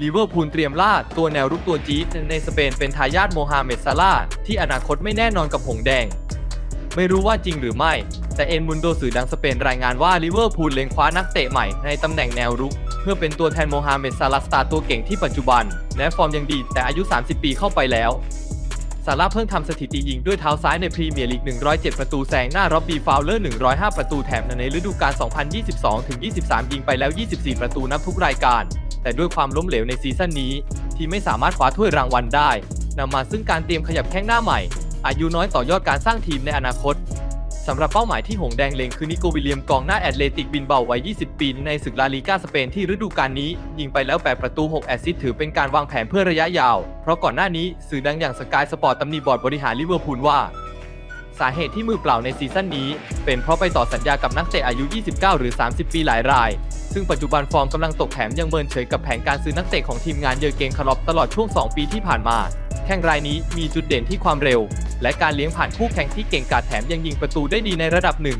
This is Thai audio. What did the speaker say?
ลิเวอร์พูลเตรียมล่าตัวแนวรุกตัวจี๊ดในสเปนเป็นทายาทโมฮัมเหม็ดซาลาที่อนาคตไม่แน่นอนกับหงแดง ไม่รู้ว่าจริงหรือไม่ แต่เอ็นมุนโดสื่อดังสเปนรายงานว่าลิเวอร์พูลเล็งคว้านักเตะใหม่ในตำแหน่งแนวรุก เพื่อเป็นตัวแทนโมฮัมเหม็ดซาลาสตาร์ตัวเก่งที่ปัจจุบัน และฟอร์มยังดีแต่อายุ 30 ปีเข้าไปแล้วซาร่าเพิ่งทำสถิติยิงด้วยเท้าซ้ายในพรีเมียร์ลีก 107 ประตูแซงหน้าร็อบบี้ฟาวเลอร์ 105 ประตูแถมในฤดูกาล 2022-23 ยิงไปแล้ว 24 ประตูนับทุกรายการ แต่ด้วยความล้มเหลวในซีซั่นนี้ที่ไม่สามารถคว้าถ้วยรางวัลได้นำมาซึ่งการเตรียมขยับแข้งหน้าใหม่ อายุน้อยต่อยอดการสร้างทีมในอนาคตสำหรับเป้าหมายที่หงแดงเลงคือนิโกวิลเลียมกองหน้าแอตเลติกบินเบาวัย 20 ปี ในศึกลาลีกาสเปนที่ฤดูกาลนี้ ยิงไปแล้ว 8 ประตู 6 แอสซิสต์ถือเป็นการวางแผนเพื่อระยะยาว เพราะก่อนหน้านี้สื่อดังอย่างสกายสปอร์ตตำหนิบอร์ดบริหารลิเวอร์พูลว่า สาเหตุที่มือเปล่าในซีซั่นนี้ เป็นเพราะไปต่อสัญญากับนักเตะอายุ 29 หรือ 30 ปีหลายราย ซึ่งปัจจุบันฟอร์มกำลังตกแถมยังเมินเฉยกับแผนการซื้อนักเตะของทีมงานเยอร์เกนคาร์ลอปตลอดช่วง 2 ปีที่ผ่านมา แข่งรายนี้มีจุดเด่นที่ความเร็ว และการเลี้ยงผ่านคู่แข่งที่เก่งกาจแถมยังยิงประตูได้ดีในระดับหนึ่ง